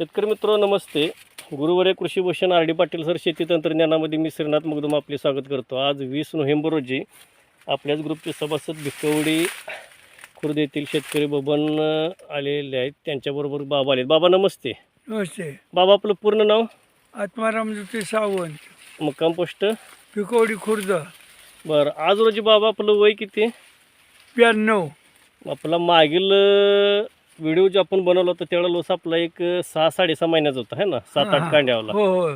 शेतकरी मित्र नमस्ते. गुरुवारे Krishi Bhushan R D Patil sir शेती तंत्रज्ञानामध्ये मी श्रीनाथ मगदुम आपले स्वागत करतो. आज वीस नोव्हेंबर रोजी आपल्याच ग्रुपचे सभासद भिकवडी खुर्द येथील शेतकरी बबन आलेले आहेत. त्यांच्याबरोबर बाबा आले बाबा नमस्ते. नमस्ते. बाबा आपलं पूर्ण नाव? आत्माराम ज्योती सावंत मुक्काम पोस्ट? पिकोडी खुर्द. बरं. आज रोजी बाबा आपलं वय किती? ब्याण्णव. आपला मागील व्हिडिओ जो आपण बनवला होता त्यावेळेला लोस आपला एक सहा साडेसहा महिन्याचा होता है ना सात आठ. कांड्यावाला हो हो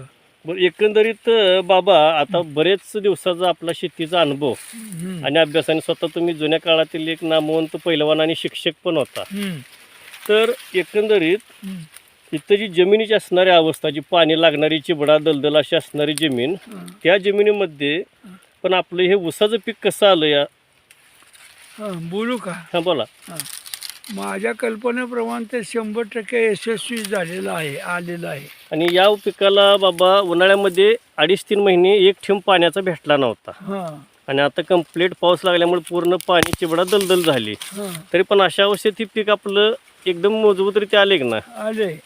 बरं एकंदरीत बाबा आता बरेच दिवसाचा आपला शेतीचा अनुभव. आणि अभ्यासाने स्वतः तुम्ही जुन्या काळातील एक नामवंत पैलवान आणि शिक्षक पण होता. तर एकंदरीत. इथं जी जमिनीची असणारी अवस्था जी पाणी लागणारी चिबडा दलदल अशी असणारी जमीन. त्या जमिनीमध्ये पण आपलं हे ऊसाचं पीक कसं आलं या बोलू का हा बोला. माझ्या कल्पनेप्रमाणे ते शंभर टक्के यशस्वी झालेलं आहे आलेलं आहे. आणि या पिकाला बाबा उन्हाळ्यामध्ये अडीच तीन महिने एक ठेम पाण्याचा भेटला नव्हता. हां. आणि आता कंप्लीट पाऊस लागल्यामुळे पूर्ण पाणी चिबडा दलदल झाली. हां. तरी पण अशा अवस्थेत हे पीक आपलं एकदम मजबूतरित्या आले की ना? आले.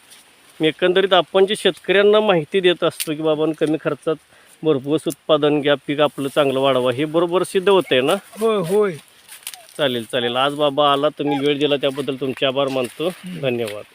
मी एकंदरीत आपण जे शेतकऱ्यांना माहिती देत असतो की बाबा कमी खर्चात भरपूर उत्पादन घ्या पीक आपलं चांगलं वाढवा. हे बरोबर सिद्ध होतंय ना? होय होय. चालेल चालेल. आज बाबा आला तुम्ही वेळ दिला त्याबद्दल तुमचे आभार मानतो. धन्यवाद.